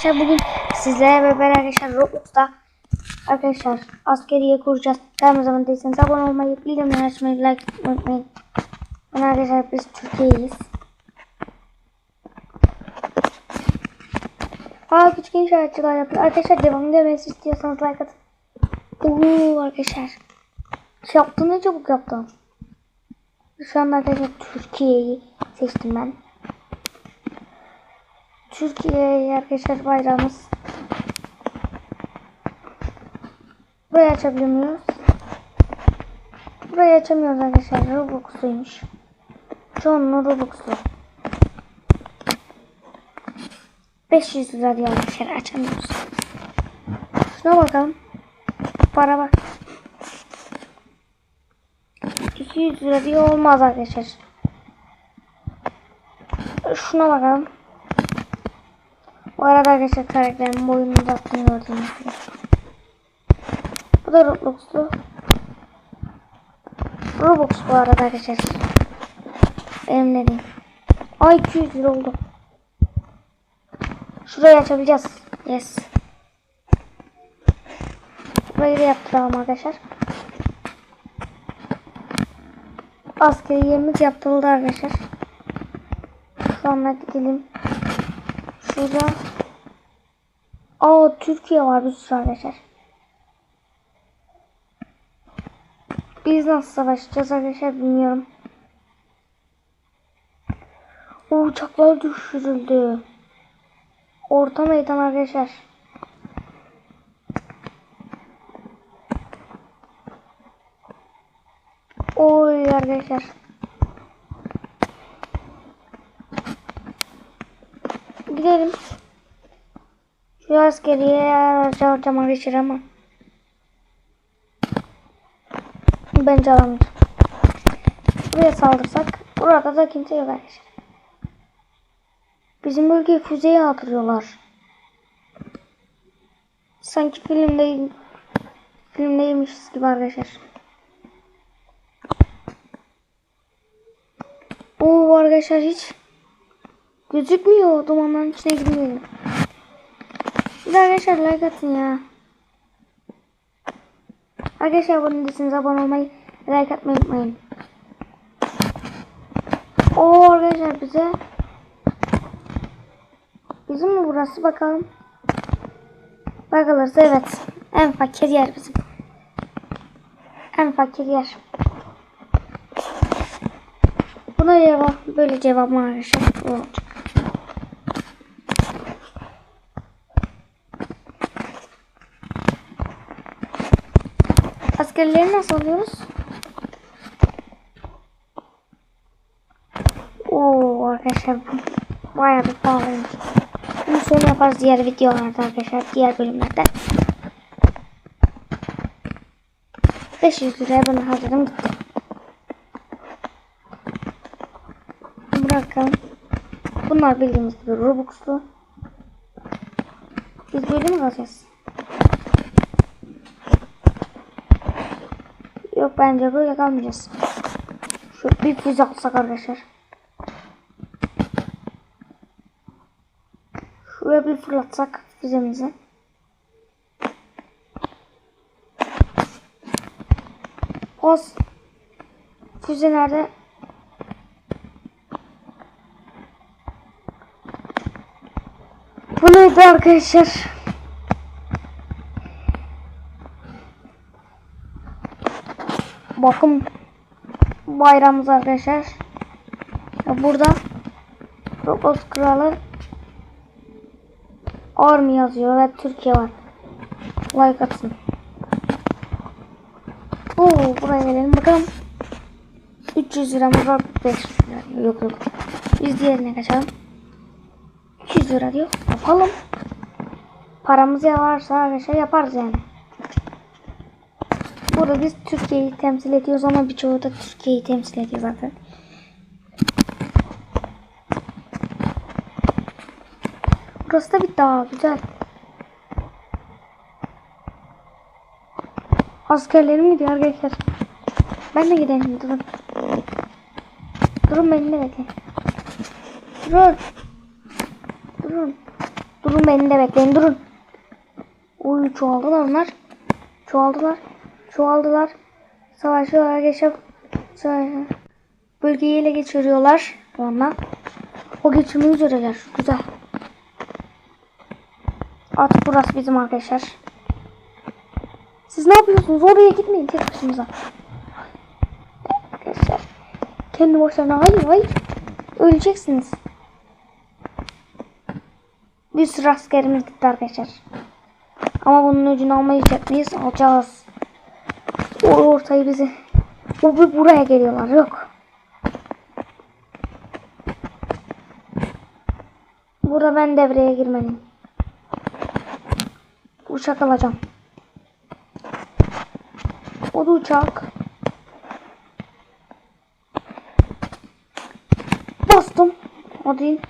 Arkadaşlar bugün sizlerle beraber arkadaşlar Roblox'ta arkadaşlar askeriye kuracağız. Her zaman değilseniz abone olmayı, bildirimleri açmayı, like unutmayın. Ben arkadaşlar biz Türkiye'yiz. Aa küçük inşaatçılar yapıyor. Arkadaşlar devam gelmesi istiyorsanız like atın. Oo arkadaşlar. Şey yaptın ne çabuk yaptın. Şu anda arkadaşlar Türkiye'yi seçtim ben. Türkiye'ye arkadaşlar bayrağımız. Burayı açabiliyor muyuz? Burayı açamıyoruz arkadaşlar. Robux'luymuş. Çoğunluğu Robux'lu. 500 lira diyor arkadaşlar açamıyoruz. Şuna bakalım. Para bak. 200 lira diyor olmaz arkadaşlar. Şuna bakalım. Bu arada arkadaşlar karakterimin boyunu uzattığını gördüğünüz gibi. Bu da Roblox'lu. Roblox bu arada arkadaşlar. Benim dediğim. Ay 200 lira oldu. Şurayı açabileceğiz. Yes. Burayı da yaptıralım arkadaşlar. Askeri yerimiz yaptırıldı arkadaşlar. Şu anda gidelim. Şurada. Aa Türkiye var bir sürü arkadaşlar. Biz nasıl savaşacağız arkadaşlar bilmiyorum. O uçaklar düşürüldü. Orta meydan arkadaşlar. Oy arkadaşlar. Gidelim. Şu askeriye harcayacağım arkadaşlar ama. Bence alamayacağım. Buraya saldırsak. Burada da kimse yok arkadaşlar. Bizim bölgeyi füzeye atıyorlar. Sanki filmde filmdeymişiz gibi arkadaşlar. Oo arkadaşlar hiç gözükmüyor. Dumanların içine girmiyor. Bir de arkadaşlar like atın ya. Arkadaşlar abone değilseniz abone olmayı, like atmayı unutmayın. Oo arkadaşlar bize Bizim mi burası bakalım. Bakılırsa evet. En fakir yer bizim. En fakir yer. Buna cevap böyle cevap arkadaşlar? Olacak. Askerleri nasıl alıyoruz? Oo arkadaşlar bayağı bir pahalıymış. Bunu sonra yaparız diğer videolarda arkadaşlar. Diğer bölümlerde. 500 liraya bunu harcadım gitti. Bırakalım. Bunlar bildiğimiz gibi Robux'lu. Biz böyle mi kalacağız? Yok bence böyle kalmayacağız. Şu bir füze atsak arkadaşlar. Şuraya bir fırlatsak füzemizi. Oz. Füze nerede? Bu neydi arkadaşlar? Bakın bayrağımız arkadaşlar. Burada Roblox kralı Army yazıyor ve Türkiye var. Like atsın. Oo buraya gelelim bakalım. 300 liramız var 500 lira. Yok yok. Biz diğerine kaçalım. 200 lira diyor. Yapalım. Paramız ya varsa arkadaşlar yaparız yani. Burada biz Türkiye'yi temsil ediyoruz ama birçoğu da Türkiye'yi temsil ediyor zaten. Burası da bir dağ güzel. Askerlerim gidiyor arkadaşlar. Ben de gidelim durun. Durun beni de bekleyin. Durun. Durun. Durun beni de bekleyin durun. Uy çoğaldılar onlar. Çoğaldılar. Çoğaldılar. Savaşıyorlar geçip savaş- bölgeyi ele geçiriyorlar. Ondan. O geçirmeyi üzereler. Güzel. Artık burası bizim arkadaşlar. Siz ne yapıyorsunuz? Oraya gitmeyin tek başınıza. Arkadaşlar. Kendi başlarına hayır hayır. Öleceksiniz. Bir sürü askerimiz gitti arkadaşlar. Ama bunun ucunu almayacak mıyız? Alacağız. O ortayı bizi. O bu- buraya geliyorlar. Yok. Burada ben devreye girmeliyim. Uçak alacağım. O da uçak. Bastım. Değil.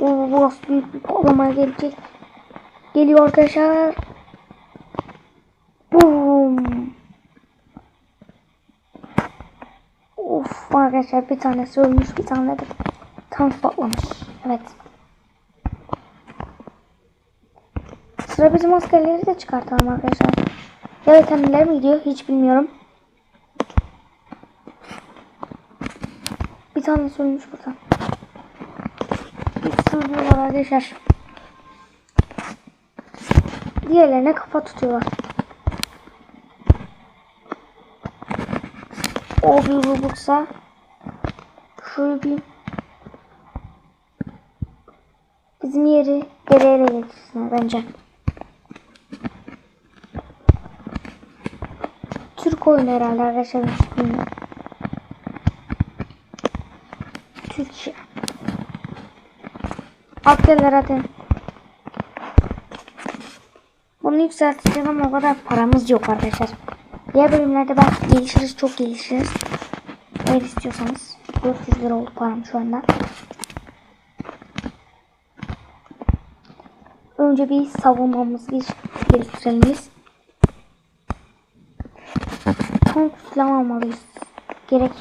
O burası büyük bir gelecek. Geliyor arkadaşlar. Arkadaşlar bir tanesi ölmüş bir tane de tank patlamış. Evet. Sıra bizim askerleri de çıkartalım arkadaşlar. Ya kendileri mi gidiyor hiç bilmiyorum. Bir tane ölmüş burada. Bir sürüyorlar arkadaşlar. Diğerlerine kafa tutuyorlar. O bir Robux'a şöyle bir bizim yeri geri ele geçirsinler bence. Türk oyunu herhalde arkadaşlar. Türkçe. Askerler hadi. Bunu yükselteceğim ama o kadar paramız yok arkadaşlar. Diğer bölümlerde belki gelişiriz çok gelişiriz. Eğer istiyorsanız 400 lira oldu param şu anda. Önce bir geliştirelim biz. Tank falan almalıyız. Gerek.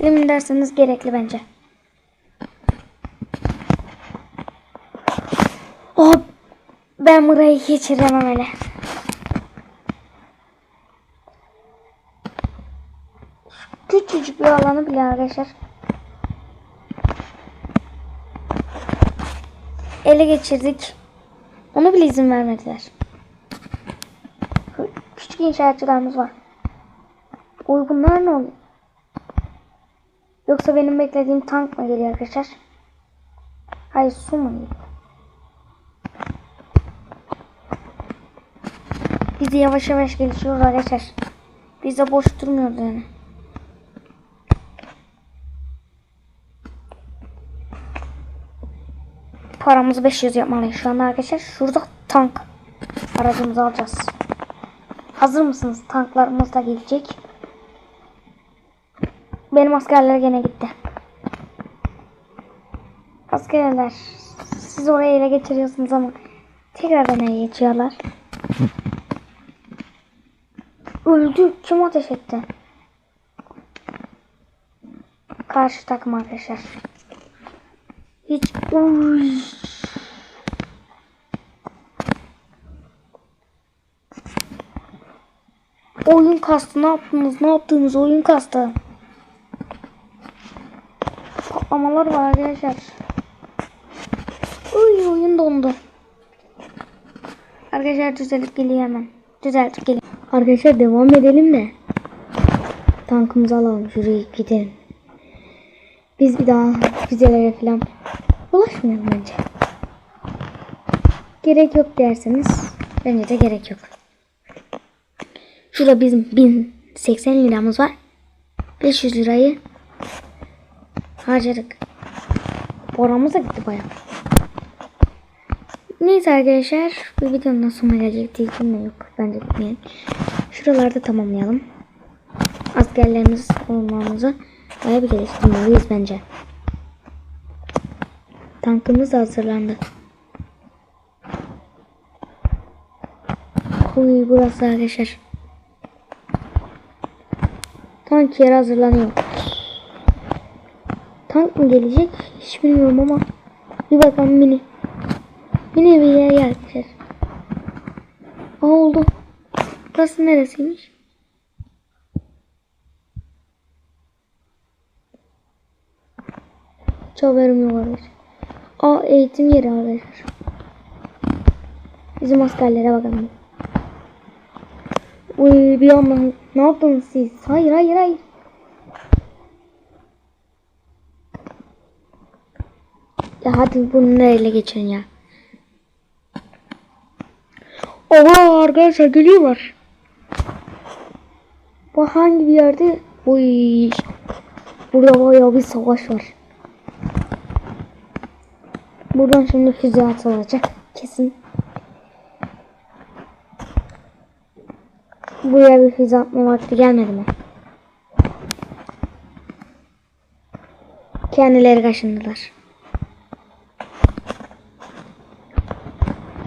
Emin derseniz gerekli bence. Oh, ben burayı geçiremem öyle. Küçücük bir alanı bile arkadaşlar. Ele geçirdik. Onu bile izin vermediler. Küçük inşaatçılarımız var. Oy bunlar ne oluyor? Yoksa benim beklediğim tank mı geliyor arkadaşlar? Hayır su mu geliyor? Biz yavaş yavaş gelişiyoruz arkadaşlar. Biz de boş durmuyoruz yani. Paramızı 500 yapmalıyız şu anda arkadaşlar. Şurada tank aracımızı alacağız. Hazır mısınız? Tanklarımız da gelecek. Benim askerler gene gitti. Askerler siz oraya ele geçiriyorsunuz ama tekrardan ele geçiyorlar. Öldü. Kim ateş etti? Karşı takım arkadaşlar. Hiç Uy. Oyun kastı ne yaptınız ne yaptınız oyun kastı. Patlamalar var arkadaşlar. Uy oyun dondu. Arkadaşlar düzelip geliyor hemen. Düzeltip geliyor. Arkadaşlar devam edelim de. Tankımızı alalım şuraya gidelim. Biz bir daha füzelere falan ulaşmayalım bence. Gerek yok derseniz bence de gerek yok. Şurada bizim 1080 liramız var. 500 lirayı harcadık. Paramız da gitti bayağı. Neyse arkadaşlar bu videonun sonuna gelecek diyeceğim de yok. Bence bitmeyelim. Şuralarda tamamlayalım. Askerlerimiz olmamızı bir geliştirmeliyiz bence. Tankımız da hazırlandı. Uy burası arkadaşlar. Tank yeri hazırlanıyor. Tank mı gelecek? Hiç bilmiyorum ama bir bakalım mini. Yine bir yer arkadaşlar. Aa oldu. Burası neresiymiş? Hiç haberim yok arkadaşlar. Aa eğitim yeri arkadaşlar. Bizim askerlere bakalım. Uy bir anda ne yaptınız siz? Hayır hayır hayır. Ya hadi bunu neyle geçin ya. Oha arkadaşlar geliyorlar. Bu hangi bir yerde? Uy. Burada bayağı bir savaş var. Buradan şimdi füze atılacak. Kesin. Buraya bir füze atma vakti gelmedi mi? Kendileri kaşındılar.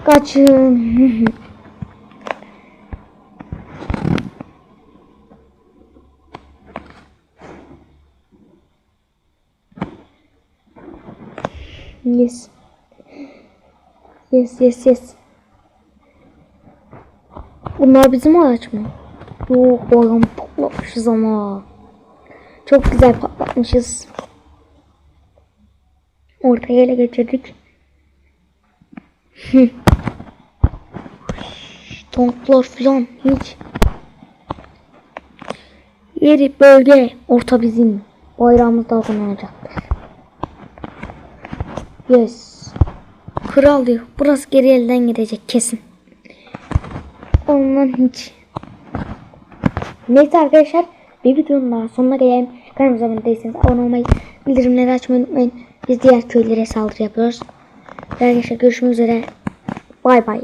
Kaçın. yes. Yes yes yes. Bunlar bizim araç mı? Yok bayağı patlatmışız ama. Çok güzel patlatmışız. Ortaya ele geçirdik. Tanklar falan hiç. Yeri bölge orta bizim. Bayrağımız dalgalanacaktır. Yes. Kral diyor. Burası geri elden gidecek kesin. Ondan hiç. Neyse arkadaşlar bir videonun daha sonuna gelelim. Kanalımıza abone değilseniz abone olmayı, bildirimleri açmayı unutmayın. Biz diğer köylere saldırı yapıyoruz. Arkadaşlar görüşmek üzere. Bay bay.